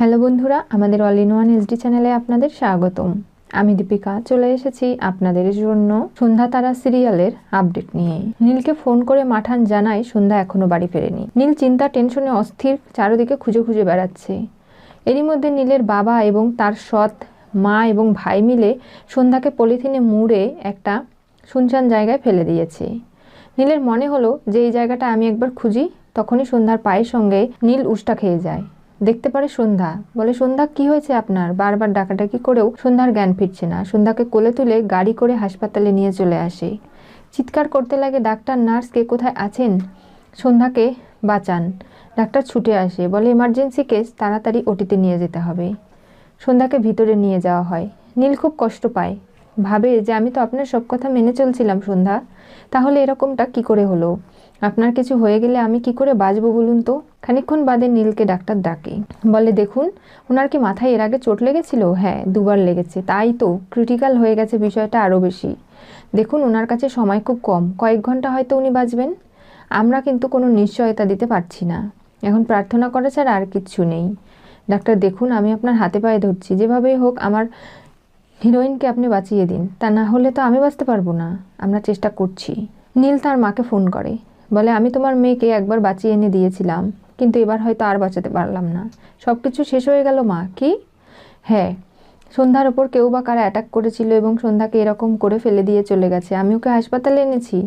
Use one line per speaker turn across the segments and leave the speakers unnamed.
Hello বন্ধুরা, আমাদের all in one SD চ্যানেলে আপনাদের স্বাগতম। আমি দীপিকা, চলে এসেছি আপনাদের জন্য সন্ধ্যা তারা সিরিয়ালের আপডেট নিয়ে। নীলকে ফোন করে মাঠান জানায় সন্ধ্যা এখনও বাড়ি ফেরেনি। নীল চিন্তা, টেনশনে অস্থির, চারদিকে খুঁজে খুঁজে বেড়াচ্ছে। এরই মধ্যে নীলের বাবা এবং তার সৎ মা এবং ভাই মিলে সন্ধ্যাকে পলিথিনে মুড়ে একটা শুনশান জায়গায় ফেলে দিয়েছে। নীলের মনে হলো যে, এই জায়গাটা আমি একবার খুঁজি, তখনই সন্ধ্যার পায়ের সঙ্গে নীল উষ্টা খেয়ে যায়। দেখতে পারে সন্ধ্যা। বলে, সন্ধ্যা, কি হয়েছে আপনার? বারবার ডাকাডাকি করেও সন্ধ্যার জ্ঞান ফিরছে না। সন্ধ্যাকে কোলে তুলে গাড়ি করে হাসপাতালে নিয়ে চলে আসে। চিৎকার করতে লাগে ডাক্তার, নার্স কে কোথায় আছেন? সন্ধ্যাকে বাঁচান। ডাক্তার ছুটে আসে। বলে এমার্জেন্সি কেস, তাড়াতাড়ি ওটিতে নিয়ে যেতে হবে। সন্ধ্যাকে ভিতরে নিয়ে যাওয়া হয়। নীল খুব কষ্ট পায়। ভাবে যে, আমি তো আপনার সব কথা মেনে চলছিলাম সন্ধ্যা। তাহলে এরকমটা কি করে হলো? আপনার কিছু হয়ে গেলে আমি কি করে বাঁচবো বলুন তো? খানিকক্ষণ বাদে নীলকে ডাক্তার ডাকে। বলে, দেখুন, ওনার কি মাথায় এর আগে চোট লেগেছিল? হ্যাঁ দুবার লেগেছে। তাই তো ক্রিটিক্যাল হয়ে গেছে বিষয়টা আরও বেশি। দেখুন, ওনার কাছে সময় খুব কম। কয়েক ঘণ্টা হয়তো উনি বাঁচবেন। আমরা কিন্তু কোনো নিশ্চয়তা দিতে পারছি না। এখন প্রার্থনা করা ছাড়া আর কিচ্ছু নেই। ডাক্তার, দেখুন, আমি আপনার হাতে পায়ে ধরছি। যেভাবেই হোক, আমার হিরোইনকে আপনি বাঁচিয়ে দিন। তা না হলে তো আমি বাঁচতে পারব না। আমরা চেষ্টা করছি। নীল তার মাকে ফোন করে। বলে, আমি তোমার মেয়েকে একবার বাঁচিয়ে এনে দিয়েছিলাম, কিন্তু এবার হয়তো আর বাঁচাতে পারলাম না। সব কিছু শেষ হয়ে গেল, মা, কি? হ্যাঁ সন্ধ্যার ওপর কেউ বা কারা অ্যাটাক করেছিল এবং সন্ধ্যাকে এরকম করে ফেলে দিয়ে চলে গেছে। আমি ওকে হাসপাতালে এনেছি,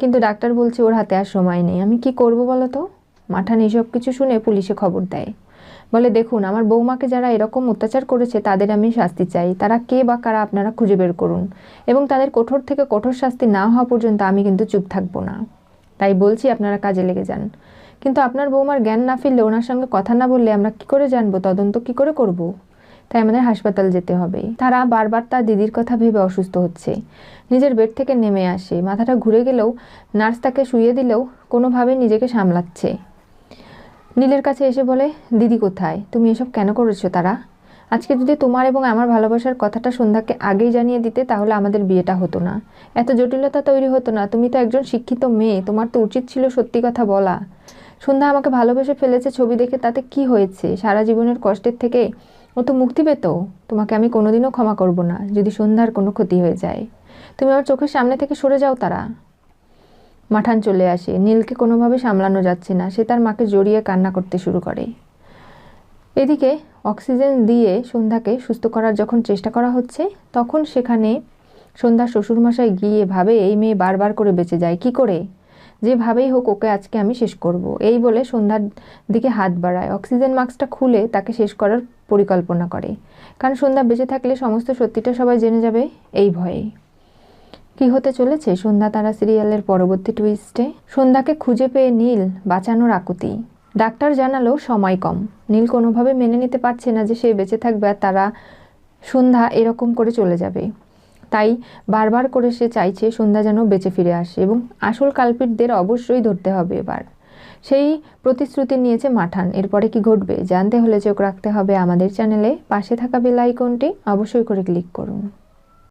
কিন্তু ডাক্তার বলছে ওর হাতে আর সময় নেই। আমি কি করব বলো তো? মাঠান এইসব কিছু শুনে পুলিশে খবর দেয়। বলে, দেখুন, আমার বৌমাকে যারা এরকম অত্যাচার করেছে, তাদের আমি শাস্তি চাই। তারা কে বা কারা আপনারা খুঁজে বের করুন। এবং তাদের কঠোর থেকে কঠোর শাস্তি না হওয়া পর্যন্ত আমি কিন্তু চুপ থাকব না। তাই বলছি আপনারা কাজে লেগে যান। কিন্তু আপনার বৌমার জ্ঞান না ফিরলে ওনার সঙ্গে কথা না বললে আমরা কি করে জানব? তদন্ত কি করে করব। তাই আমাদের হাসপাতাল যেতে হবে। তারা বারবার তার দিদির কথা ভেবে অসুস্থ হচ্ছে। নিজের বেড থেকে নেমে আসে। মাথাটা ঘুরে গেলেও নার্স তাকে শুয়ে দিলেও কোনোভাবে নিজেকে সামলাচ্ছে। নীলের কাছে এসে বলে, দিদি কোথায়? তুমি এসব কেন করেছ তারা? আজকে যদি তোমার এবং আমার ভালোবাসার কথাটা সন্ধ্যাকে আগেই জানিয়ে দিতে, তাহলে আমাদের বিয়েটা হতো না। এত জটিলতা তৈরি হতো না। তুমি তো একজন শিক্ষিত মেয়ে, তোমার তো উচিত ছিল সত্যি কথা বলা। সন্ধ্যা আমাকে ভালোবেসে ফেলেছে ছবি দেখে, তাতে কি হয়েছে? সারা জীবনের কষ্টের থেকে ও তো মুক্তি পেত। তোমাকে আমি কোনোদিনও ক্ষমা করব না, যদি সন্ধ্যার কোনো ক্ষতি হয়ে যায়। তুমি আমার চোখের সামনে থেকে সরে যাও তারা। মাঠান চলে আসে। নীলকে কোনোভাবে সামলানো যাচ্ছে না। সে তার মাকে জড়িয়ে কান্না করতে শুরু করে। এদিকে অক্সিজেন দিয়ে সন্ধ্যাকে সুস্থ করার যখন চেষ্টা করা হচ্ছে, তখন সেখানে সন্ধ্যার শ্বশুরমশাই গিয়ে ভাবে, এই মেয়ে বারবার করে বেঁচে যায়, কি করে? যেভাবেই হোক ওকে আজকে আমি শেষ করব। এই বলে সন্ধ্যার দিকে হাত বাড়ায়। অক্সিজেন মাস্কটা খুলে তাকে শেষ করার পরিকল্পনা করে। কারণ সন্ধ্যা বেঁচে থাকলে সমস্ত সত্যিটা সবাই জেনে যাবে এই ভয়ে। কি হতে চলেছে? সন্ধ্যা তারা সিরিয়ালের পরবর্তী টুইস্টে সন্ধ্যাকে খুঁজে পেয়ে নীল বাঁচানোর আকুতি। ডাক্তার জানালো, সময় কম। নীল কোনোভাবে মেনে নিতে পারছে না যে সে বেঁচে থাকবে আর তারা সন্ধ্যা এরকম করে চলে যাবে। তাই বারবার করে সে চাইছে সন্ধ্যা যেন বেঁচে ফিরে আসে এবং আসল কালপিটদের অবশ্যই ধরতে হবে এবার। সেই প্রতিশ্রুতি নিয়েছে মাঠান। এরপরে কি ঘটবে? জানতে হলে চোখ রাখতে হবে আমাদের চ্যানেলে। পাশে থাকা বেল আইকনটি অবশ্যই করে ক্লিক করুন।